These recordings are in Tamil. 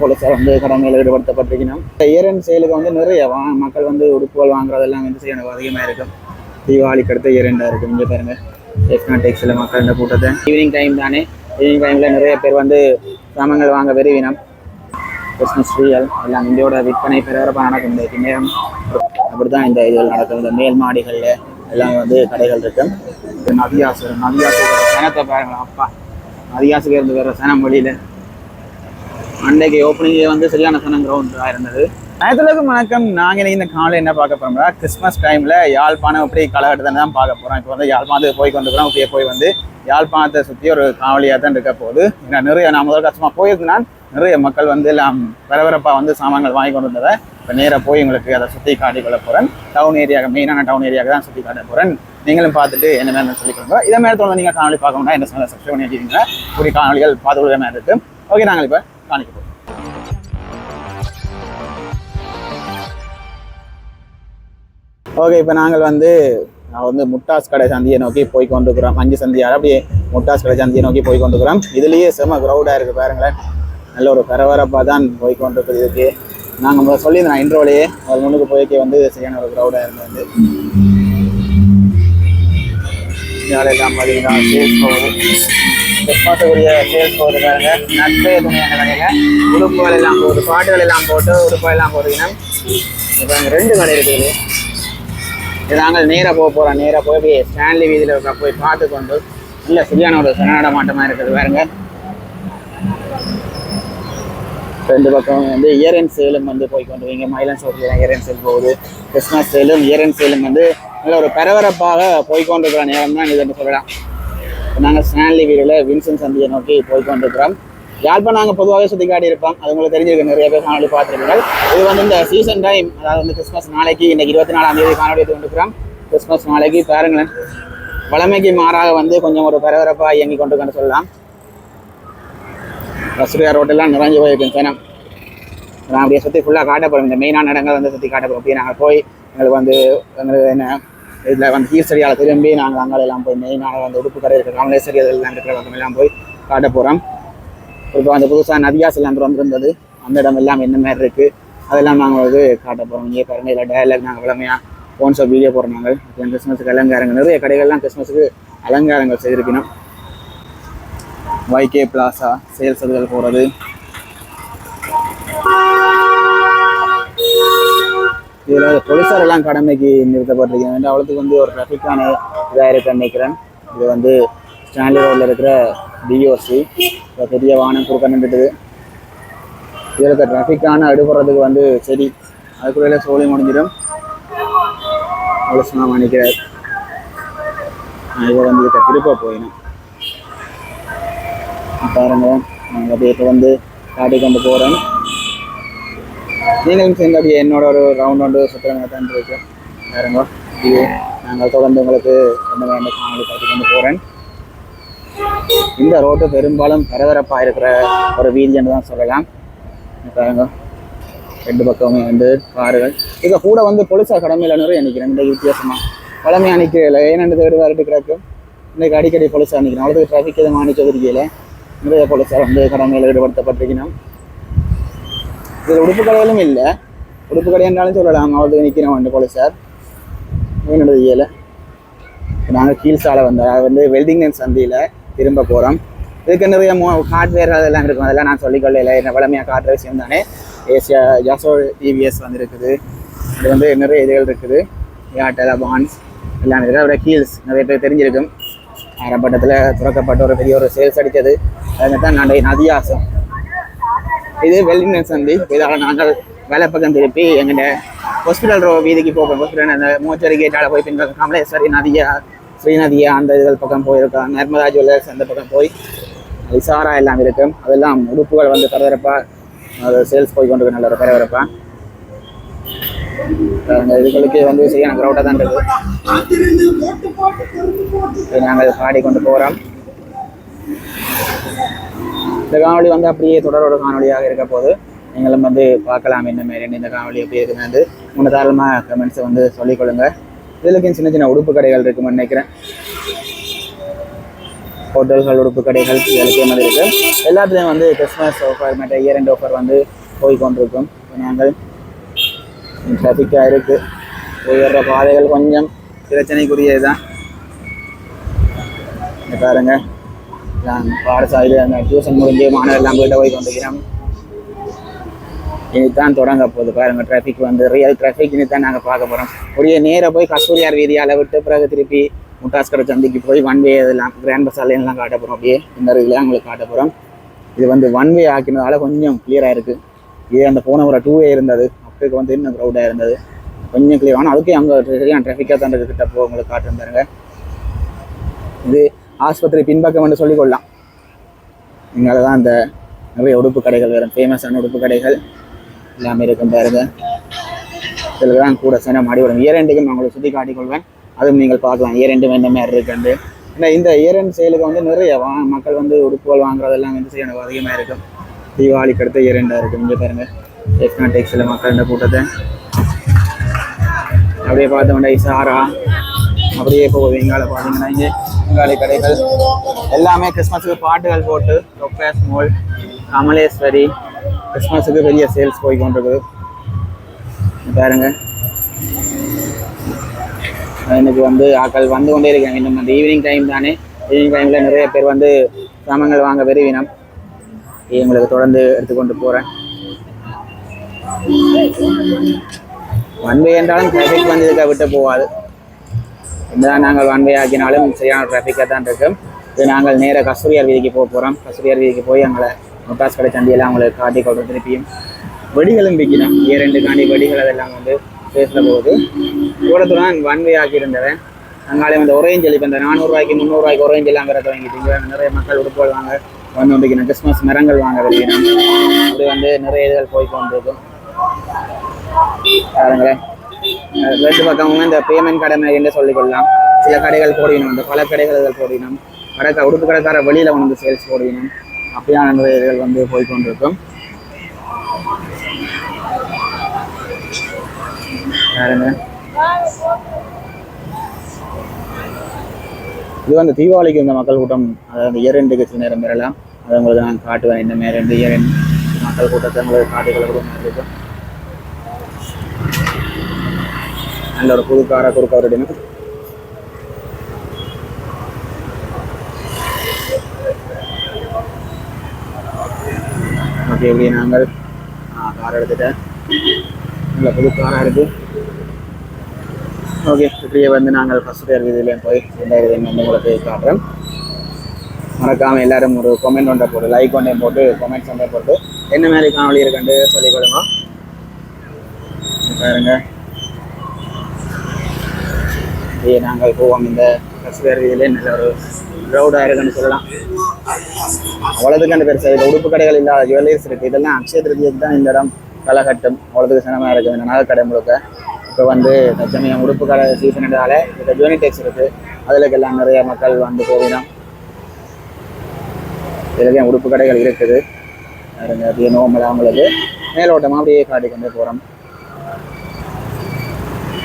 போலீசார் வந்து கடமையில் ஈடுபடுத்தப்பட்டிருக்கணும் இயரன் செயலுக்கு வந்து நிறைய மக்கள் வந்து உடுப்புகள் வாங்குறதெல்லாம் வந்து எனக்கு அதிகமாக இருக்கும். தீபாவளிக்கு அடுத்த இயரண்டாக இருக்கும். இங்கே பாருங்க. எக்ஸ்னா டெக்ஸில் மக்கள் இந்த கூட்டத்தை. ஈவினிங் டைம் தானே. ஈவினிங் டைமில் நிறைய பேர் வந்து சாமங்கள் வாங்க விரும்பினோம். கிறிஸ்மஸ் ட்ரீகள் எல்லாம் இந்தியோட விற்பனை பெறவரப்பாக நடக்கும். இந்த நேரம் அப்படி தான் இந்த இதுகள் நடக்கும். இந்த மேல் மாடிகளில் எல்லாம் வந்து கடைகள் இருக்கும். நதியாசு நதியாசு சனத்தை பாருங்களா அப்பா. நதியாசுக்கு இருந்து வேற சனம் வழியில் அன்னைக்கு ஓப்பனிங்கே வந்து சரியான சனம் கிரவுண்டாக இருந்தது. நேரத்துலக்கும் வணக்கம். நாங்கள் இந்த காலையில் என்ன பார்க்க போகிறோம்னா கிறிஸ்மஸ் டைமில் யாழ்ப்பாணம் எப்படி காலகட்டத்தை தான் பார்க்க போகிறோம் இப்போ வந்து யாழ்ப்பாணத்துக்கு போய் கொண்டு போகிறோம் அப்படியே போய் வந்து யாழ்ப்பாணத்தை சுற்றி ஒரு காவலியாக தான் இருக்க போகுது. ஏன்னா நிறைய நான் முதல் கஷ்டமாக போயிருந்தேன் நிறைய மக்கள் வந்து எல்லாம் பரபரப்பாக வந்து சாமான்கள் வாங்கி கொண்டு வந்ததை இப்போ நேராக போய் உங்களுக்கு அதை சுற்றி காட்டி கொள்ள போகிறேன் டவுன் ஏரியாவுக்கு மெயினான டவுன் ஏரியாவுக்கு தான் சுற்றி காட்ட போகிறேன் நீங்களும் பார்த்துட்டு என்ன மாதிரி சொல்லிக்கோங்க இதே மாதிரி தொடர்ந்து நீங்கள் காணொலி பார்க்கணும்னா என்ன சொன்னால் சப்ஸ்கிரைப் பண்ணி வச்சுக்கோங்க. கூடிய காணொலிகள் பார்த்து கொள்ள மாதிரி இருக்குது ஓகே நாங்கள் இப்போ காணிக்க போகிறோம் ஓகே இப்போ நாங்கள் வந்து நான் வந்து முட்டாஸ் கடை சந்தியை நோக்கி போய் கொண்டுக்கிறோம் அஞ்சு சந்தியார் அப்படியே முட்டாஸ் கடை சந்தியை நோக்கி போய் கொண்டுக்கிறோம் இதுலேயே செம க்ரௌடாக இருக்குது பாருங்களேன். நல்ல ஒரு பரபரப்பாக தான் போய் கொண்டிருக்குது இதுக்கு. நாங்கள் முதல்ல சொல்லியிருந்தோம் இன்ட்ரோலேயே அது முன்னுக்கு போய்க்கே வந்து சரியான ஒரு க்ரௌடாக இருந்து வந்து. யாரெல்லாம் பார்த்தீங்கன்னா கிறிஸ்மஸுக்குரிய சேல்ஸ் போகுது பாருங்க. நட்பே துணையான கடையில். உடுப்புகள் எல்லாம் போகுது பாட்டுகள் எல்லாம் போட்டு உடுப்புகள் எல்லாம் போடுறீங்கன்னா இப்போ அங்கே ரெண்டு கடை இருக்குது. இது நாங்கள் நேராக போக போகிறோம் நேராக போய் அப்படியே ஸ்டான்லி வீதியில் இருக்க போய் பார்த்து கொண்டு நல்ல சரியான ஒரு சனநட மாட்டமாக இருக்குது பாருங்க. ரெண்டு பக்கம் வந்து இயரன் சேலும் வந்து போய் கொண்டு வைங்க மயிலன் சோட்டில் இயரன் சேல் போகுது. கிறிஸ்மஸ் சேலும் இயரன் சேலும் வந்து நல்ல ஒரு பரபரப்பாக போய் கொண்டிருக்கிற நேரம் தான் இதுன்னு சொல்லலாம். நாங்கள் ஸ்டான்லி வீதியில் வின்சன் சந்தியை நோக்கி போய் கொண்டிருக்கிறோம். யாழ்ப்பாணம் நாங்கள் பொதுவாகவே சுற்றி காட்டி இருப்போம் அது உங்களுக்கு தெரிஞ்சிருக்க நிறைய பேர் காணொலி பார்த்துருக்கீங்க இது வந்து இந்த சீசன் டைம் அதாவது வந்து கிறிஸ்மஸ் நாளைக்கு இன்னைக்கு இருபத்தி நாலாம் தேதி காணொலி கொண்டிருக்கிறோம். கிறிஸ்மஸ் நாளைக்கு பாருங்களேன். வளமைக்கு மாறாக வந்து கொஞ்சம் ஒரு பரபரப்பாக இயங்கி கொண்டிருக்கன்னு சொல்லலாம். ரசுரியா ரோட்டெல்லாம் நிறைஞ்சு போயிருக்கும் சேனம். நான் அப்படியே சுற்றி ஃபுல்லாக காட்ட போகிறோம் இந்த மெயினான இடங்கள் வந்து சுற்றி காட்ட போகிறோம் அப்படியே நாங்கள் போய் எங்களுக்கு வந்து எங்களுக்கு என்ன இதில் வந்து கீழ்சரியால் திரும்பி நாங்கள் அங்கே எல்லாம் போய் மெயினாக அந்த உடுப்பு கடை இருக்கிற காமலேஸ்வரி எல்லாம் இருக்கிற இடமெல்லாம் எல்லாம் போய் காட்ட போகிறோம் இப்போ அந்த புதுசாக நதியாஸ் எல்லாம் வந்திருந்தது. அந்த இடம் எல்லாம் என்ன மாதிரி இருக்குது அதெல்லாம் நாங்கள் வந்து காட்ட போகிறோம் இங்கே பாருங்கள் இல்லை டயலாக் நாங்கள் வளமையாக ஃபோன்ஸ் வீடியோ போடுறோம் நாங்கள் அப்புறம் கிறிஸ்மஸுக்கு அலங்காரங்கள் நிறைய கடைகள்லாம் கிறிஸ்மஸுக்கு அலங்காரங்கள் செய்திருக்கணும். வைகே பிளாசா சேல்ஸ் அதுகள் போகிறது இதில் போலீஸார் எல்லாம் கடமைக்கு நிறுத்தப்பட்டிருக்கிறாங்க அவ்வளோத்துக்கு வந்து ஒரு ட்ராஃபிக்கான இதாக இருக்க நினைக்கிறேன். இது வந்து ஸ்டான்லி ரோடில் இருக்கிற டிஓசி பெரிய வாகனம் குறுக்க நின்றுட்டுது. இதில் இருக்க ட்ராஃபிக்கான அடுபடுறதுக்கு வந்து சரி. அதுக்குள்ளே சோழி முடிஞ்சிடும். அவ்வளோ நினைக்கிறார் நான் இதை வந்து இதுக்கு திருப்ப போயினேன் பாருங்கள் நாங்கள் இப்போ வந்து காட்டி கொண்டு போகிறேன் நீங்களும் சேர்ந்து அப்படியே என்னோட ஒரு ரவுண்ட் வந்து சுற்றுறவங்க தான் இருக்கு. பாருங்க இது நாங்கள் தொடர்ந்து உங்களுக்கு என்ன வேண்ட காணொலி பார்த்து கொண்டு போகிறேன் இந்த ரோட்டு பெரும்பாலும் பரபரப்பாக இருக்கிற ஒரு வீதின்னு தான் சொல்லலாம். பாருங்க. ரெண்டு பக்கமே வந்து காருகள். இதை கூட வந்து போலீஸார் கடமையில் நிறைய நிற்கிறேன் இந்த வித்தியாசமாக பழமையாக நிற்கிறதில்ல ஏன்னு தேடி வரட்டு கிடக்கு இன்றைக்கு அடிக்கடி போலீஸார் நிற்கிறோம் அவ்வளோது டிராஃபிக் எதுவும் மாணிக்க இல்லை நிறைய போலீஸாக வந்து கடமையில் ஈடுபடுத்தப்பட்டிருக்கணும் இதில் உடுப்பு கடையிலும் இல்லை. உடுப்பு கடைன்றாலும் சொல்லலாம். அவ்வளோது நிற்கிறோம் வந்து போலீஸார் என்னோட இயலை. நாங்கள் கீழ் சாலை அது வந்து வெல்டிங் சந்தியில் திரும்ப போகிறோம் இதுக்கு நிறைய மோ ஹார்ட்வேர் அதெல்லாம் இருக்கும். அதெல்லாம் நான் சொல்லிக்கொள்ளல என்ன வளமையாக காட்டுற விஷயம் தானே. ஏசியா ஜாசோ டிவிஎஸ் வந்து இருக்குது. இது வந்து நிறைய இதுகள் இருக்குது. ஏர்டெல் பான்ஸ் எல்லாம் இருக்குது. அதோட ஹீல்ஸ் நிறைய பேர் தெரிஞ்சிருக்கும். ஆரம்பட்டத்தில் துறக்கப்பட்ட ஒரு பெரிய ஒரு சேல்ஸ் அடித்தது. அதுதான் தான் நான் நதியாசம். இது வெல்லிங்டன் வந்து இதால் நாங்கள் வேலை பக்கம் திருப்பி எங்கிட்ட ஹாஸ்பிட்டல் ரோ வீதிக்கு போகிறோம் ஹாஸ்பிட்டல் அந்த மோச்சரி கேட்டால் போய் பின்பக்கம் கமலேஸ்வரி நதியா ஸ்ரீநதியா அந்த இதுகள் பக்கம் போயிருக்கோம் நர்மதா ஜுவல்லர்ஸ் அந்த பக்கம் போய் விசாரா எல்லாம் இருக்கும். அதெல்லாம் உடுப்புகள் வந்து பரபரப்பாக அது சேல்ஸ் போய் கொண்டு நல்ல ஒரு பரபரப்பாக அந்த இதுகளுக்கு வந்து சரியான க்ரௌடாக தான் இருக்குது. நாங்கள் பாடி கொண்டு போகிறோம் இந்த காணொலி வந்து அப்படியே தொடரோட காணொலியாக இருக்க போது நீங்களும் வந்து பார்க்கலாம் என்ன மாரி இந்த காணொலி எப்படி இருக்குன்னு வந்து முன்னதாரமாக கமெண்ட்ஸை வந்து சொல்லிக்கொள்ளுங்க. இதுலக்கும் சின்ன சின்ன உடுப்பு கடைகள் இருக்குன்னு நினைக்கிறேன். ஹோட்டல்கள் உடுப்பு கடைகள் இதுகளுக்கே மாதிரி இருக்கு. எல்லாத்துலேயும் வந்து கிறிஸ்மஸ் ஆஃபர் மற்ற இயர் அண்ட் ஆஃபர் வந்து போய் கொண்டிருக்கும் நாங்கள் ட்ராஃபிக்காக இருக்குது போய் பாதைகள் கொஞ்சம் பிரச்சனைக்குரியது தான் பாருங்கள் நான் பாடசாலையில் அந்த டியூஷன் முடிஞ்சு மாணவர்கள்லாம் போயிட்டு போய் கொண்டிருக்கிறோம். இதுதான் தொடங்க போகுது பாருங்க டிராஃபிக் வந்து ரியல் டிராஃபிக் இனிதான் நாங்கள் பார்க்க போகிறோம் ஒரே நேராக போய் கஸ்தூரியார் வீதியால் விட்டு பிறகு திருப்பி முட்டாஸ்கடை சந்திக்கு போய் ஒன் வே இதெல்லாம் கிராண்ட் பஸ்ஸாலையெல்லாம் காட்ட போகிறோம் அப்படியே இந்த இதில் உங்களுக்கு காட்ட போகிறோம் இது வந்து ஒன் வே ஆக்கினதால கொஞ்சம் கிளியராக இருக்குது இதே அந்த போன ஒரு டூ வே இருந்தது. அப்போக்கு வந்து இன்னும் க்ரௌடாக இருந்தது. கொஞ்சம் கிளியர் ஆனால் அதுக்கே அங்கே சரியான டிராஃபிக்காக தான் கிட்ட போ உங்களுக்கு காட்டுறேன் பாருங்க. இது ஆஸ்பத்திரி பின்பக்கம் என்று சொல்லிக்கொள்ளலாம். இங்கே தான் அந்த நிறைய உடுப்பு கடைகள் வேறு ஃபேமஸான உடுப்பு கடைகள் எல்லாமே இருக்கும் பாருங்க. இதில் தான் கூட சேன மாடி வரும். இயரெண்டுக்கும் நான் உங்களுக்கு சுற்றி காட்டிக்கொள்வேன். அதுவும் நீங்கள் பார்க்கலாம். இயரெண்டும் என்ன மாதிரி இருக்குது ஏன்னா இந்த இயரெண்ட் செயலுக்கு வந்து நிறைய வா மக்கள் வந்து உடுப்புகள் வாங்குறதெல்லாம் வந்து செய்யணும். அதிகமாக இருக்கும். தீபாவளிக்கு அடுத்த இயரெண்டாக இருக்கும். இங்கே பாருங்க. எக்ஸ்னா டெக்ஸில் மக்கள் இந்த கூட்டத்தை அப்படியே பார்த்தோம்னா சாரா அப்படியே போகுது. இங்கால பார்த்தீங்கன்னா இங்கே இங்காலை கடைகள். எல்லாமே கிறிஸ்மஸுக்கு பாட்டுகள் போட்டு ரொப்பேஸ் மோல் கமலேஸ்வரி கிறிஸ்மஸுக்கு பெரிய சேல்ஸ் போய் கொண்டிருக்குது. பாருங்க. எனக்கு வந்து ஆட்கள் வந்து கொண்டே இருக்காங்க. இன்னும் அந்த ஈவினிங் டைம் தானே. ஈவினிங் டைமில் நிறைய பேர் வந்து சாமான்கள் வாங்க விரும்பினோம் எங்களுக்கு தொடர்ந்து எடுத்துக்கொண்டு போகிறேன் வன்மை என்றாலும் டிராஃபிக் வந்து இதுக்காக விட்டு போகாது. இதுதான் நாங்கள் ஒன் வே ஆக்கினாலும் சரியான டிராஃபிக்காக தான் இருக்கும் இது நாங்கள் நேராக கஸ்தூரியார் வீதிக்கு போக போகிறோம் கஸ்தூரியார் வீதிக்கு போய் எங்களை முட்டாஸ் கடை சந்தையெல்லாம் அவங்களுக்கு காட்டி கொண்டு திருப்பியும் வெடிகளும் விற்கணும் இரண்டு காண்டி வெடிகள் அதெல்லாம் வந்து பேசின போகுது. தூரத்துடன் ஒன் வே ஆக்கியிருந்தவன் அங்காலே வந்து ஒரேஞ்ச் இப்போ இந்த நானூறுரூவாய்க்கு முந்நூறுரூவாய்க்கு ஒரேஞ்ச் எல்லாம் வர தொடங்கிட்டு நிறைய மக்கள் உடுப்புகள் வாங்க வந்து வந்துக்கணும் கிறிஸ்மஸ் மரங்கள் வாங்க வெளியிடணும் அப்படி வந்து நிறைய இதுகள் போய் கொண்டிருக்கும். பாருங்களேன். ரெண்டு பக்கமும் இந்த பேமெண்ட் கடமை என்று சொல்லிக்கொள்ளலாம். சில கடைகள் போடணும் இந்த பல கடைகள் இதில் போடணும் கடை உடுப்பு கடைக்கார வெளியில் வந்து சேல்ஸ் போடணும் அப்படியான நிறைய வந்து போய்கொண்டிருக்கும் இது வந்து தீபாவளிக்கு இந்த மக்கள் கூட்டம் அதாவது இயரெண்டுக்கு சில நேரம் பெறலாம் அதை உங்களுக்கு நான் காட்டுவேன். இந்த மாதிரி இயரெண்டு மக்கள் கூட்டத்தை உங்களுக்கு காட்டுகளை இருக்கும் நல்ல ஒரு புது காரை கொடுக்க விடணும் ஓகே இப்படி நாங்கள் கார் எடுத்துட்டேன். நல்ல புது காராக இருக்கு. ஓகே இப்படியே வந்து நாங்கள் ஃபஸ்ட் டேர் வீதியிலையும் போய் ரெண்டாயிரத்தி வந்து உங்களுக்கு காட்டுறேன் மறக்காமல் எல்லாரும் ஒரு கொமெண்ட் ஒன்றை போட்டு லைக் ஒன்றே போட்டு கொமெண்ட்ஸ் ஒன்றை போட்டு என்ன மாதிரி காணொலி இருக்குன்ட்டு சொல்லிக் கொடுங்க. பாருங்கள் அப்படியே நாங்கள் போவோம். இந்த கஸ்வேர் வீதியிலே நல்ல ஒரு க்ரௌடாக இருக்குன்னு சொல்லலாம். அவ்வளோதுக்கு அந்த பெருசாக இது உடுப்பு கடைகள் இல்லாத ஜுவல்லரிஸ் இருக்குது இதெல்லாம் அக்ஷய திருதியத்துக்கு தான் இந்த இடம் களைகட்டும் அவ்வளோதுக்கு சினமாக இருக்குது இந்த நகைக்கடை முழுக்க. இப்போ வந்து தச்சமயம் உடுப்பு கடை சீசன்ன்றதால இந்த யூனிடெக்ஸ் இருக்குது அதுலக்கெல்லாம் நிறைய மக்கள் வந்து போகணும் இதுலேயும் உடுப்பு கடைகள் இருக்குது. பாருங்க அப்படியே நோம்பல் அவங்களுக்கு மேலோட்டமாக அப்படியே காட்டி கொண்டு போகிறோம்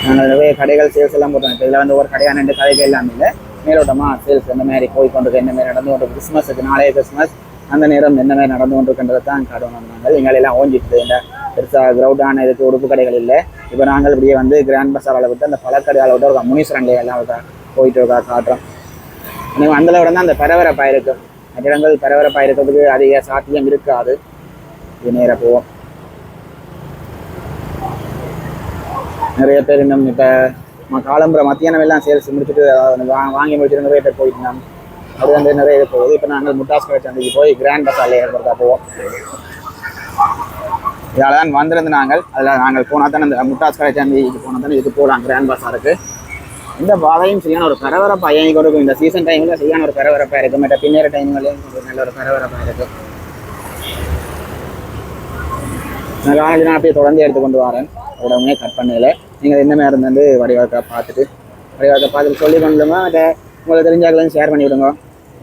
நாங்கள் நிறைய கடைகள் சேல்ஸ் எல்லாம் போட்டோம். இப்போ இதில் வந்து ஒரு கடையாக ரெண்டு கடைகள் எல்லாம் இல்லை. மேலோட்டமாக சேல்ஸ் இந்த மாதிரி போய் கொண்டிருக்கு என்ன மாதிரி நடந்து கொண்டு கிறிஸ்மஸுக்கு நாளைய கிறிஸ்மஸ் அந்த நேரம் என்ன மாதிரி நடந்து கொண்டிருக்கின்றதை தான் காட்டணும் நாங்கள். எங்களெல்லாம் ஓஞ்சிட்டு இந்த பெருசாக கிரௌண்டான இதுக்கு உடுப்பு கடைகள் இல்லை. இப்போ நாங்கள் இப்படியே வந்து கிராண்ட் பஸார் விட்டு அந்த பழக்கடையால் விட்டு ஒரு முனீஸ்வரன் எல்லாம் போயிட்டு இருக்கா காட்டுறோம். நீங்கள் அந்த விட தான் அந்த பரபரப்பாக இருக்கும் இடங்கள் பரபரப்பாக இருக்கிறதுக்கு அதிக சாத்தியம் இருக்காது. இது நேராக போவோம். நிறைய பேர் இன்னும் இப்போ காலம்புற மத்தியானம் எல்லாம் சேல்ஸ் முடிச்சுட்டு வா வாங்கி முடிச்சுட்டு நிறைய பேர் போயிட்டு இருந்தோம் அது வந்து நிறைய இது போகுது. இப்போ நாங்கள் முட்டாஸ் கடை சந்தைக்கு போய் கிராண்ட் பஸாரில் ஏற்படுத்தா போவோம். இதால் தான் வந்திருந்து நாங்கள். அதில் நாங்கள் போனால் தான் அந்த முட்டாஸ் கடை சந்தைக்கு போனால் தான் இதுக்கு போகலாம் கிராண்ட் பஸாருக்கு இந்த பாதையும் சரியான ஒரு பரபரப்பாக ஏன் கொடுக்கும் இந்த சீசன் டைமில் சரியான ஒரு பரபரப்பாக இருக்கும் மற்ற பின்னேற டைம்களையும் ஒரு நல்ல ஒரு பரபரப்பாக இருக்கும் நான் காலேஜ் நான் அப்படியே தொடர்ந்து எடுத்து கொண்டு வரேன் உடனே கட் பண்ணல. நீங்கள் என்ன மாதிரி இருந்து வடிவாக்கா பார்த்துட்டு வடிவாக்கா பார்த்துட்டு சொல்லி கொண்டுமா அதை உங்களுக்கு தெரிஞ்சாக்களையும் ஷேர் பண்ணி விடுங்க.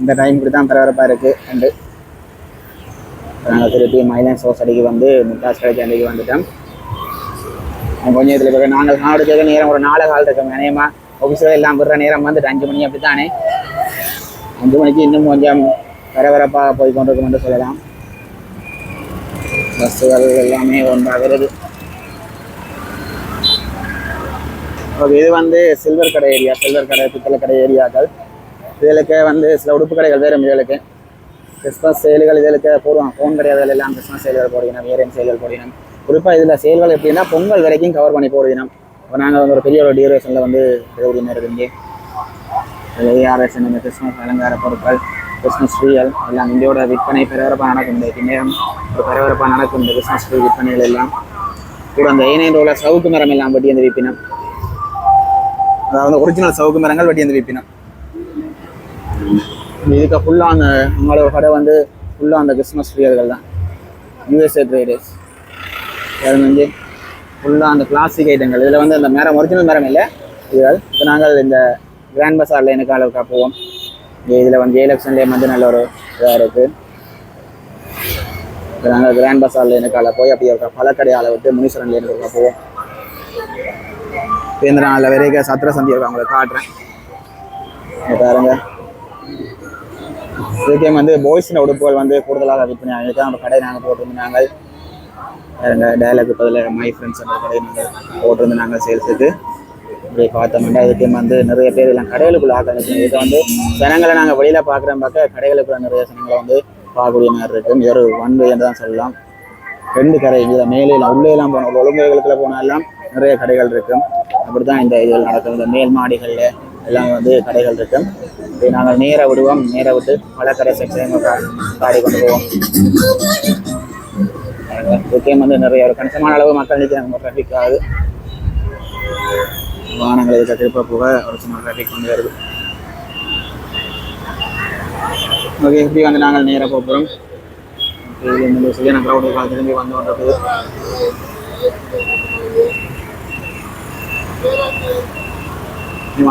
இந்த டைம் இப்படி தான் பரபரப்பாக இருக்குது அண்டு நாங்கள் திருப்பி மைலான் சோசடிக்கு வந்து முட்டாஸ் கடை சந்தைக்கு வந்துட்டோம். கொஞ்சம் இதில் இப்போ நாங்கள் நாடு கேட்க நேரம் ஒரு நாலு கால் இருக்கோம். நினையமா ஆஃபீஸில் எல்லாம் விடுற நேரம் வந்துட்டு அஞ்சு மணி அப்படி தானே அஞ்சு மணிக்கு இன்னும் கொஞ்சம் பரபரப்பாக போய் கொண்டிருக்கும் என்று சொல்லலாம். பஸ்ஸுகள் எல்லாமே ஒன்றாகிறது. ஓகே இது வந்து சில்வர் கடை ஏரியா சில்வர் கடை பித்தளை கடை ஏரியாக்கள் இதுகளுக்கு வந்து சில உடுப்பு கடைகள் வேறு இதுகளுக்கு. கிறிஸ்மஸ் சேல்கள் இதுகளுக்கு போடுவாங்க. ஃபோன் கிடையாது எல்லாம் கிறிஸ்மஸ் சேல்கள் போடுகிறோம் ஏரியன் சேல்கள் போடுகிறோம் குறிப்பாக இதில் சேல்கள் எப்படின்னா பொங்கல் வரைக்கும் கவர் பண்ணி போடுகிறோம் இப்போ நாங்கள் வந்து ஒரு பெரிய ஒரு டியூரேஷனில் வந்து உரிமை இருக்குது இங்கே. ஏஆர்எஸ் இந்த கிறிஸ்மஸ் அலங்கார பொருட்கள் கிறிஸ்மஸ் ட்ரீகள் எல்லாம் இந்தியோட விற்பனை பரபரப்பாக நடக்கும் இந்த பின்னேரம் ஒரு பரபரப்பாக நடக்கும் இந்த கிறிஸ்மஸ் ட்ரீ விற்பனைகள் எல்லாம். கூட அந்த ஏனையில் உள்ள சவுக்கு மரம் எல்லாம் பற்றி அந்த விற்பினம். அதாவது ஒரிஜினல் சவுக்கு மரங்கள் வெட்டி வந்து விற்பினம் இதுக்கு ஃபுல்லாக அந்த உங்களோட கடை வந்து ஃபுல்லாக அந்த கிறிஸ்மஸ் ஃப்ரீயர்கள் தான். யூஎஸ்ஏ ட்ரேடர்ஸ் வந்து ஃபுல்லாக அந்த பிளாஸ்டிக் ஐட்டங்கள் இதில் வந்து அந்த மரம் ஒரிஜினல் மரம் இல்லை. இதுகள். இப்போ நாங்கள் இந்த கிராண்ட் பசாரில் எனக்கு அளவுக்காக போவோம். இதில் வந்து எலெக்ஷன்லேயே வந்து நல்ல ஒரு இதாக இருக்குது இப்போ நாங்கள் கிராண்ட் பசாரில் எனக்கு போய் அப்படி பழக்கடை பழக்கடையால் விட்டு முனீஸ்வரன்லேருந்து போவோம். இப்போ நாளில் வரைக்கும் சத்திர சந்தி இருக்கு? அவங்களை காட்டுறேன். பாருங்க. இதுக்கே வந்து பாய்ஸின் உடுப்புகள் வந்து கூடுதலாக விற்பனை ஆகிட்டு நம்ம கடை நாங்கள் போட்டிருந்தாங்க. பாருங்க டயலாக் பதில் மை ஃப்ரெண்ட்ஸ் அந்த கடை நாங்கள் போட்டிருந்து நாங்கள் சேல்ஸுக்கு இப்படி பார்த்தோம்னா இதுக்கே வந்து நிறைய பேர் எல்லாம் கடைகளுக்குள்ள ஆக்கிரமிச்சு இதை வந்து ஜனங்களை நாங்கள் வெளியில் பார்க்குறோம் பார்க்க கடைகளுக்குள்ள நிறைய ஜனங்களை வந்து பார்க்கக்கூடிய மாதிரி இருக்கும். இது ஒரு ஒன் வே என்று தான் சொல்லலாம். ரெண்டு கடை இதில் மேலே எல்லாம் உள்ளே எல்லாம் போனோம். ஒழுங்குகளுக்குள்ள போனாலாம் நிறைய கடைகள் இருக்கும் அப்படி தான் இந்த இதில் நடக்கும். இந்த மேல் மாடிகளில் எல்லாம் வந்து கடைகள் இருக்கும் இப்படி நாங்கள் நேராக விடுவோம். நேராக விட்டு பல கடை செக்ஷன் காடி கொண்டு போவோம். இதுக்கே வந்து நிறைய ஒரு கணிசமான அளவு மக்கள் நிற்கிறாங்க டிராஃபிக் ஆகுது வாகனங்கள் இதுக்கு திருப்ப போக ஒரு சின்ன டிராஃபிக் கொண்டு வருது. ஓகே இப்படி வந்து நாங்கள் நேராக போகிறோம் இது இந்த சரியான க்ரௌடு திரும்பி வந்து கொண்டிருக்குது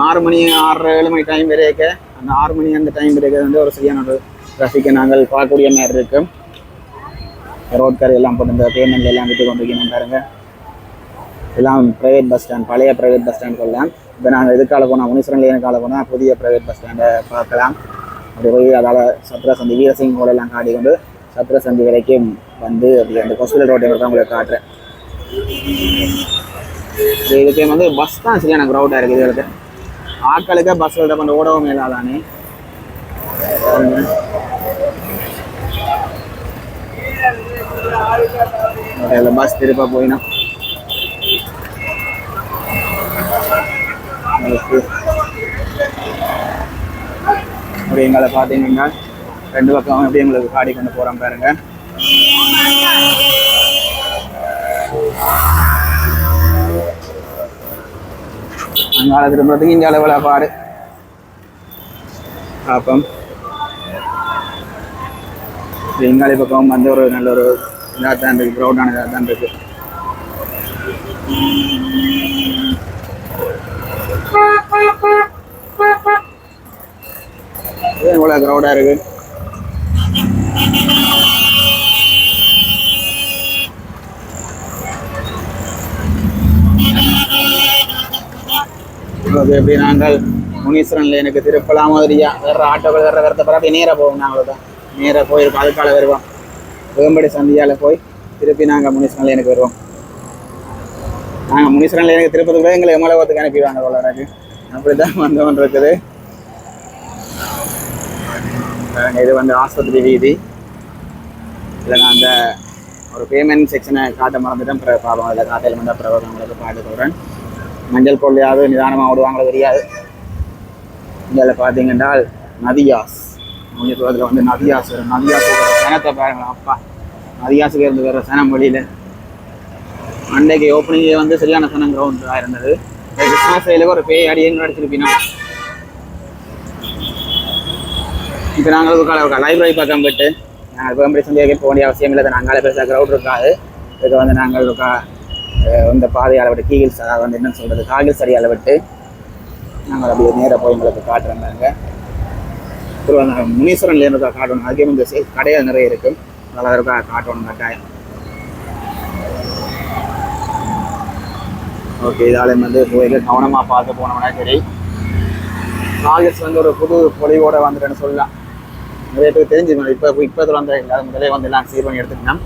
ஆறு மணி ஆறரை ஏழு மணி டைம் வரைக்க அந்த ஆறு மணி அந்த டைம் வரைக்க வந்து ஒரு சரியான ஒரு டிராஃபிக்கை நாங்கள் பார்க்கக்கூடிய மாதிரி இருக்கும் ரோட் கார் எல்லாம் போட்டு இந்த பேமெண்ட் எல்லாம் விட்டு கொண்டிருக்கணும் பாருங்க. எல்லாம் ப்ரைவேட் பஸ் ஸ்டாண்ட் பழைய ப்ரைவேட் பஸ் ஸ்டாண்ட் சொல்லலாம் இப்போ நாங்கள் இதுக்கால போனால் முனீஸ்வரன் லேன் கால போனால் புதிய ப்ரைவேட் பஸ் ஸ்டாண்டை பார்க்கலாம். அப்படி போய் அதால் சத்ரா சந்தி வீரசிங் ரோடு எல்லாம் காட்டி கொண்டு சத்ரா சந்தி வரைக்கும் வந்து அப்படி அந்த ஹாஸ்பிட்டல் ரோட்டை தான் உங்களுக்கு காட்டுறேன். இது வந்து பஸ் தான் சரியான க்ரௌடாக இருக்குது இதுக்கு ஆட்களுக்கு பஸ்ஸில் கொஞ்சம் ஓடவும் மேலாதானே இல்லை பஸ் திருப்ப போயினா. அப்படி எங்களை பார்த்தீங்கன்னா ரெண்டு பக்கம் எப்படி எங்களுக்கு காடி கொண்டு போகிறோம் பாருங்க. அங்கால திரும்புறதுக்கு இங்கே அளவில் பாடு பார்ப்போம் எங்காலி பக்கம் வந்து ஒரு நல்ல ஒரு இதாக தான் இருக்குது க்ரௌடான இதாக தான் இருக்குது ஏன் இவ்வளோ க்ரௌடாக இருக்கு ஓகே எப்படி? நாங்கள் முனீஸ்வரன்ல எனக்கு திருப்பலாம் மாதிரியா? வேற ஆட்டோக்கள் வேற வேற பிறகு நேராக போவோம் நாங்களும் தான். நேராக போயிருக்கோம் அதுக்கால வருவோம். வேம்படி சந்தியால் போய் திருப்பி நாங்கள் முனீஸ்வரன்ல எனக்கு வருவோம். நாங்கள் முனீஸ்வரன்ல எனக்கு திருப்பதி கூட எங்களை எமலவத்துக்கு அனுப்பிடுவாங்க வளராக்கு அப்படி தான் வந்தவன் இருக்குது இது வந்து ஆஸ்பத்திரி வீதி. இதில் நான் அந்த ஒரு பேமெண்ட் செக்ஷனை காட்ட மறந்துட்டேன். பிற பாவம் அதில் காட்டையில் வந்தால் பிறகு உங்களுக்கு பாட்டு சொல்கிறேன் மஞ்சள் கொள்ளையாவது நிதானமாக ஓடுவாங்களோ தெரியாது. இதில் பார்த்தீங்கன்னா நதியாஸ். முன்னூறு வந்து நதியாஸ் வரும் நதியாஸ் வர சனத்தை பாருங்களேன் அப்பா. நதியாசுக்கு இருந்து வர சனம் வழியில் அன்றைக்கு ஓப்பனிங்கே வந்து சரியான சனம் கிரவுண்டாக இருந்தது. கிறிஸ்மஸ் சைடில் ஒரு பேய் அடியே நடிச்சிருப்பினா இப்போ நாங்கள் ஒரு லைப்ரரி பக்கம் போயிட்டு நாங்கள் கோயம்படி சந்தியாக போக வேண்டிய அவசியம் இல்லை நாங்கள் பெருசாக க்ரௌட் இருக்காது. இதுக்கு வந்து நாங்கள் ஒரு இந்த பாதையால் விட்டு கீகிள்ஸ் அதாவது வந்து என்ன சொல்கிறது காகில் சரி அளவிட்டு நாங்கள் அப்படியே நேராக போய் எங்களுக்கு காட்டுறோம் பாருங்க. அப்புறம் நாங்கள் முனீஸ்வரன்ல இருக்கா காட்டணும். அதுக்கே வந்து சே- கடைகள் நிறைய இருக்கும் நல்லா இருக்கா? காட்டணும் கட்டாயம். ஓகே இதாலே வந்து கவனமாக பார்த்து போனோம்னா சரி. காகில்ஸ் வந்து ஒரு புது பொலிவோட வந்துட்டேன்னு சொல்லலாம். நிறைய பேர் தெரிஞ்சுக்கணும். இப்போ இப்போ வந்து எல்லாரும் முதலே வந்து எல்லாம் சீர் பண்ணி எடுத்துக்கலாம்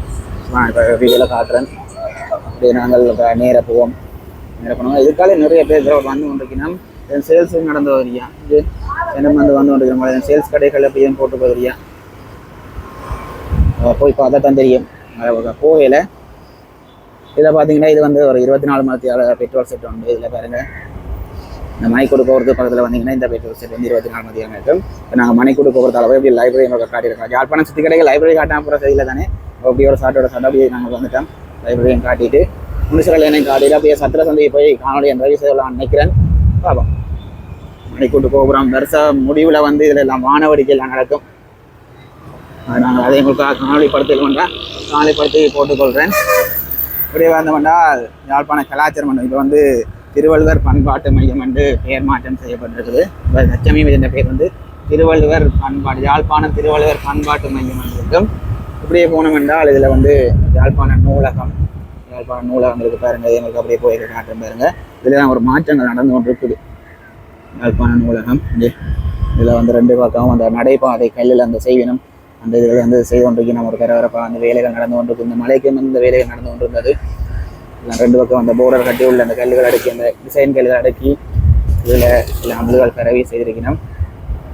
நான் இப்போ வீடியோவில் காட்டுறேன். அப்படியே நாங்கள் நேராக போவோம். நேராக பண்ணுவோம் இதுக்காக நிறைய பேர் வந்து கொண்டிருக்கணும் சேல்ஸ் நடந்து வரியா இது என்ன வந்து வந்து கொண்டிருக்கிறோம் சேல்ஸ் கடைகள் அப்படியே போட்டு போகிறியா போய் பார்த்தா தான் தெரியும். போகையில் இதில் பார்த்தீங்கன்னா இது வந்து ஒரு இருபத்தி நாலு மணி பெட்ரோல் செட் உண்டு. இதில் பாருங்கள் இந்த மணிக்கூடு போகிறது பக்கத்தில் வந்தீங்கன்னா இந்த பெட்ரோல் செட் வந்து இருபத்தி நாலு மதியம் இருக்கும். இப்போ நாங்கள் மணிக்கூடு போகிறது அளவு இப்படி லைப்ரரி எங்களுக்கு காட்டியிருக்கோம் யாழ்ப்பாணம் சுற்றி கடைக்கு லைப்ரரி காட்டாம போகிற சரியில்லை தானே. அப்படியே ஒரு சாட்டோட சாட்டை அப்படியே நாங்கள் வந்துட்டோம். லைப்ரரியும் காட்டிட்டு முனிசிபல் என்னையும் காட்டிட்டு அப்படியே சத்திர சந்தையை போய் காணொலி என் ரவி செய்யலாம் நினைக்கிறேன். பார்ப்போம். மணிக்கூட்டு கோபுரம் வருஷ முடிவில் வந்து இதில் எல்லாம் வானவடிக்கை எல்லாம் நடக்கும். நாங்கள் அதை உங்களுக்கு காணொலிப்படுத்தல் கொண்டா காணொலிப்படுத்தி போட்டுக்கொள்கிறேன் இப்படியே வந்தோம்னா யாழ்ப்பாண கலாச்சாரம் மண்டலம் இப்போ வந்து திருவள்ளுவர் பண்பாட்டு மையம் என்று பெயர் மாற்றம் செய்யப்பட்டிருக்குது. இப்போ லட்சுமி என்ற பெயர் வந்து திருவள்ளுவர் பண்பாடு யாழ்ப்பாணம் திருவள்ளுவர் பண்பாட்டு மையம் என்று அப்படியே போனோம் என்றால் இதில் வந்து யாழ்ப்பாண நூலகம் யாழ்ப்பாண நூலகம் பாருங்கள் எங்களுக்கு அப்படியே போய் காட்டுறேன் பாருங்கள் இதில் தான் ஒரு மாற்றங்கள் நடந்து கொண்டு இருக்குது யாழ்ப்பாண நூலகம் இங்கே இதில் வந்து ரெண்டு பக்கம் அந்த நடைபாதை கல்லில் அந்த செய்வினம் அந்த இதில் வந்து செய்து கொண்டிருக்கணும் ஒரு கரவரப்பாக அந்த வேலைகள் நடந்து கொண்டிருக்கு இந்த மலைக்கு வந்து இந்த வேலைகள் நடந்து கொண்டிருந்தது. ரெண்டு பக்கம் அந்த போர்டர் கட்டி உள்ள அந்த கல்லுகள் அடுக்கி அந்த டிசைன் கல்லுகள் அடுக்கி இதில் சில அமல்கள் பரவி செய்திருக்கணும்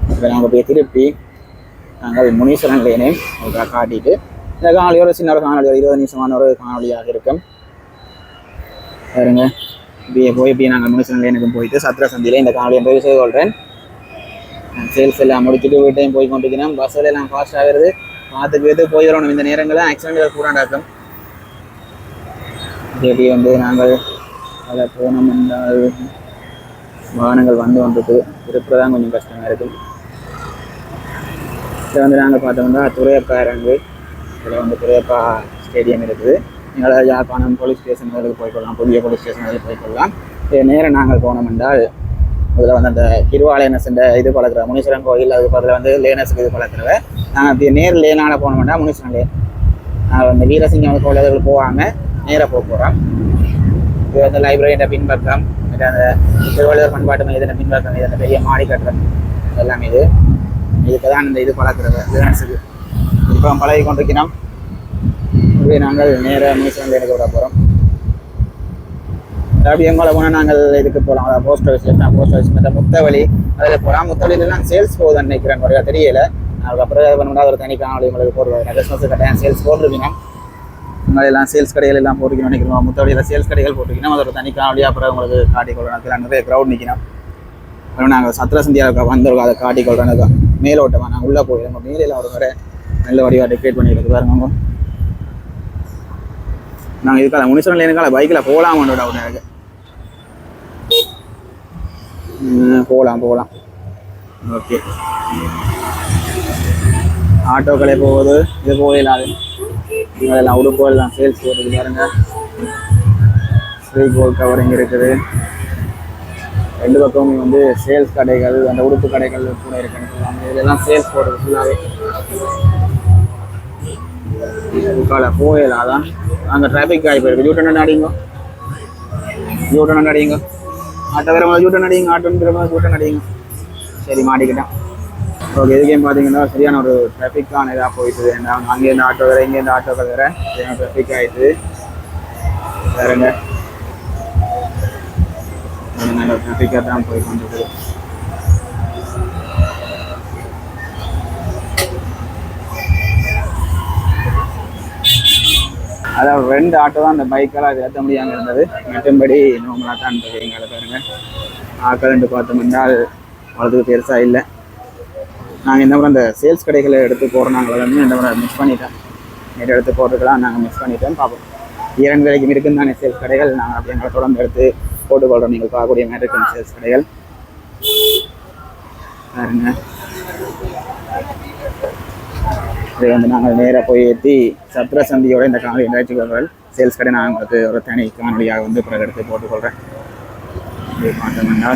இப்போ நாங்கள் போய் திருப்பி நாங்கள் முனீஸ்வரன் லேனை காட்டிட்டு இந்த காணொலி ஒரு சின்ன ஒரு காணொலி ஒரு இருபது நிமிஷமான ஒரு காணொலியாக இருக்கும். பாருங்க. இப்படியே போய் இப்படியே நாங்கள் முனீஸ்வரன் லேனுக்கும் போயிட்டு சத்திர சந்தியில் இந்த காணொலியை போய் செய்து கொள்கிறேன் சேல்ஸ் எல்லாம் முடிச்சுட்டு வீட்டையும் போய் கொண்டிருக்கிறேன். பஸ்ஸில் எல்லாம் ஃபாஸ்ட் ஆகிறது பார்த்துக்கிட்டு போய் வரணும். இந்த நேரங்களில் ஆக்சிடென்ட்கள் கூட நடக்கும் எப்படி வந்து நாங்கள் அதில் போனோம் என்றால் வாகனங்கள் வந்து வந்துட்டு இருப்பதான் கொஞ்சம் கஷ்டமாக இருக்குது இதை வந்து நாங்கள் பார்த்தோம்னா துறையப்பா அரங்கு. இதில் வந்து துறையப்பா ஸ்டேடியம் இருக்குது. நீங்கள் யாழ்ப்பாணம் போலீஸ் ஸ்டேஷன் அதில் போய்க்கொள்ளலாம் புதிய போலீஸ் ஸ்டேஷன் அதில் போய்க்கொள்ளலாம் இது நேரம் நாங்கள் போனோம் என்றால் அதில் வந்து அந்த திருவாலயனஸ் இந்த இது பழக்கிற முனீஸ்வரன் கோயில் அது பக்கத்தில் வந்து லேனஸுக்கு இது பழக்கிறவ நாங்கள் அப்படி நேர் லேனால போனோம்னா முனீஸ்வரன் லேன் நாங்கள் வந்து வீரசிங்கம் கோயில்கள் போகாமல் நேராக போக போகிறோம் இது வந்து லைப்ரரியோட பின்பக்கம் அந்த திருவள்ளுவர் பண்பாட்டு மையத்தின் பின்பக்கம் இது அந்த பெரிய மாடி கட்டுறது எல்லாமே இது. இதுக்கு தான் இந்த இது பழக்கிறது லேனஸுக்கு இப்போ பழகி கொண்டிருக்கிறோம். இப்படி நாங்கள் நேராக நியூசிலாந்து எடுக்க விட போகிறோம் அப்படி எங்களை போனால் நாங்கள் இதுக்கு போகலாம் அதாவது போஸ்ட் ஆஃபீஸ் போஸ்ட் ஆஃபீஸ் மற்ற முத்தவழி அதில் போகலாம் முத்தவழியில் நான் சேல்ஸ் போகுதுன்னு நினைக்கிறேன் குறையா தெரியல. அதுக்கப்புறம் அப்புறம் பண்ணா ஒரு தனி காணொலி உங்களுக்கு போடுவாங்க கிறிஸ்மஸ் கட்டாயம் சேல்ஸ் போட்டிருக்கீங்க எல்லாம் சேல்ஸ் கடைகள் எல்லாம் போட்டுக்கணும் நினைக்கிறோம். முத்தவழியில் சேல்ஸ் கடைகள் போட்டுக்கணும் அதோட ஒரு தனி காணொலி அப்புறம் உங்களுக்கு காட்டி கொள்ளணும் நிறைய க்ரௌட் நிற்கணும் அப்புறம் நாங்கள் சத்திர சந்தியாவுக்கு வந்திருக்கோம். அதை காட்டி காட்டிக்கொள்றோம் மேலோட்டமாக நாங்கள் உள்ளே போயிடும் நம்ம மேலே ஒரு வர நல்ல வடிவாக டெக்கரேட் பண்ணிக்கிறது பாருங்க நாங்கள் இதுக்காக முனிசனில் லேனுக்கால பைக்கில் போகலாமான்னு டவுட் எனக்கு. போகலாம் போகலாம். ஓகே. ஆட்டோக்களே போகுது. இது போயிடலாது இதெல்லாம் உடுப்பு எல்லாம் சேல்ஸ் போகிறது பாருங்க. ஸ்ரீ கோல் கவரிங் இருக்குது. ரெண்டு பக்கமும் வந்து சேல்ஸ் கடைகள் அந்த உடுப்பு கடைகள் கூட இருக்குன்னு சொல்லுவாங்க. இதெல்லாம் சேல்ஸ் போடுறது ஃபுல்லாகவே முக்கால போகல அதான் அங்கே டிராஃபிக் ஆகி போயிருக்கு ஜூட்டன் அடிங்க ஜூட்டன் அடிங்க ஆட்டோ வேற ஜூட்டன் அடிங்க. ஆட்டோன்ற மாதிரி ஜூட்டன் அடிங்க. சரி மாட்டிக்கிட்டேன். ஓகே இதுக்கேம் பார்த்தீங்கன்னா சரியான ஒரு டிராஃபிக்கான இதாக போயிட்டு அங்கேருந்து ஆட்டோ வேறு இங்கேருந்து ஆட்டோக்கள் வேறு. சரியான டிராஃபிக் ஆகிடுது வேறுங்க நல்ல டிராஃபிக்காக தான் போய் வந்தது. அதாவது ரெண்டு ஆட்டோ தான் அந்த பைக்கெல்லாம் அது ஏற்ற முடியாமல் இருந்தது. மற்றபடி நார்மலாக தான் இருந்தது எங்களை பாருங்க. ஆக்கலன்ட்டு பார்த்தோம்னா அவ்வளோதுக்கு பெருசாக இல்லை. நாங்கள் இந்த முறை அந்த சேல்ஸ் கடைகளை எடுத்து போகிறோம் நாங்கள் வந்து இந்த முறை மிஸ் பண்ணிட்டோம். நேற்று எடுத்து போட்டுக்கலாம் நாங்கள் மிஸ் பண்ணிட்டோம் பார்ப்போம். இரண்டு வரைக்கும் இருக்குன்னு தானே சேல்ஸ் கடைகள். நாங்கள் அப்படி எங்களை தொடர்ந்து எடுத்து போட்டுக்கொள்கிறோம் நீங்கள் பார்க்கக்கூடிய மேட்ரிகன் சேல்ஸ் கடைகள். பாருங்க. இதை வந்து நாங்கள் நேராக போய் ஏற்றி சத்ர சந்தியோட இந்த காணொலி நிகழ்ச்சிகள் சேல்ஸ் கடை நான் உங்களுக்கு ஒரு தனி காணொலியாக வந்து பிறகு எடுத்து போட்டுக்கொள்கிறேன் இது பார்த்தோம்னா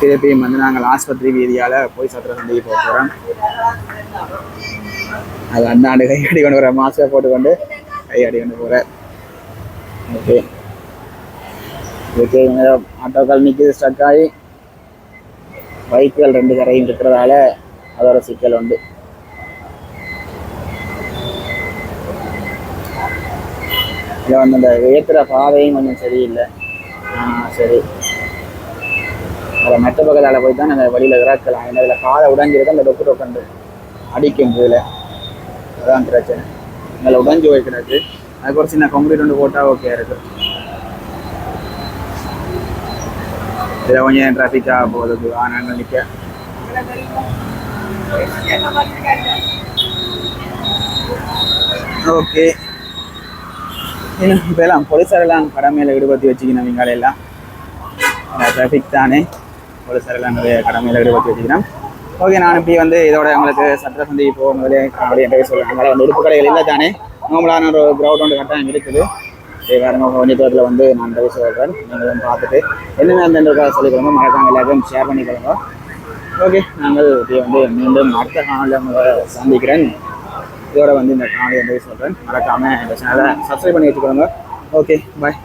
திருப்பியும் வந்து நாங்கள் ஆஸ்பத்திரி வீதியால் போய் சத்திர சந்தையை போக போகிறோம் அது அந்தாண்டு கையடி கொண்டு வர மாஸ்கை போட்டுக்கொண்டு கையடி கொண்டு போகிறேன் ஓகே. ஆட்டோக்கள் நிற்கிது ஸ்டக் ஆகி. பைக்குகள் ரெண்டு கரையும் இருக்கிறதால அதோட சிக்கல் உண்டு. இதில் வந்து இந்த ஏற்றுற பாதையும் கொஞ்சம் சரியில்லை. ஆ சரி. அதில் மெட்ட பக்கத்தால் போய் தான் நாங்கள் வழியில் இறக்கலாம். ஏன்னா இதில் காலை உடஞ்சிருக்கு அந்த டொக்கு டொக்கண்டு அடிக்கும் இதில். அதான் பிரச்சனை. அதில் உடஞ்சி போய் கிடக்கு அதுக்கு ஒரு சின்ன கம்ப்ளீட் ஒன்று போட்டால் ஓகே இருக்குது இதில் கொஞ்சம் டிராஃபிக்காக போகுது ஆனால் நிற்க ஓகே இன்னும் இப்போ எல்லாம் போலீஸாரெல்லாம் கடமையில் ஈடுபடுத்தி வச்சுக்கணும் இவங்க எல்லாம் டிராஃபிக் தானே போலீஸாரெல்லாம் நிறைய கடமையில் ஈடுபடுத்தி வச்சுக்கிறோம் ஓகே நான் இப்படி வந்து இதோட உங்களுக்கு சட்ட சந்தி போகும்போதே காவலி என்றே சொல்லுவேன் அதனால் வந்து உடுப்பு கடைகள் இல்லை தானே. நார்மலான ஒரு கிரவுண்ட் ஒன்று கட்டாயம் இருக்குது. வேறு கொஞ்சம் வந்து நான் ரவி சொல்கிறேன் நீங்களும் பார்த்துட்டு என்னென்ன அந்த சொல்லிக்கொள்ளுங்க மறக்காம எல்லாருக்கும் ஷேர் கொடுங்க ஓகே நாங்கள் வந்து மீண்டும் அடுத்த காணொலியில் உங்களை சந்திக்கிறேன். இதோட வந்து இந்த காணொலி வந்து சொல்கிறேன் மறக்காமல் இந்த சேனலை சப்ஸ்கிரைப் பண்ணி வச்சுக்கோங்க. Okay bye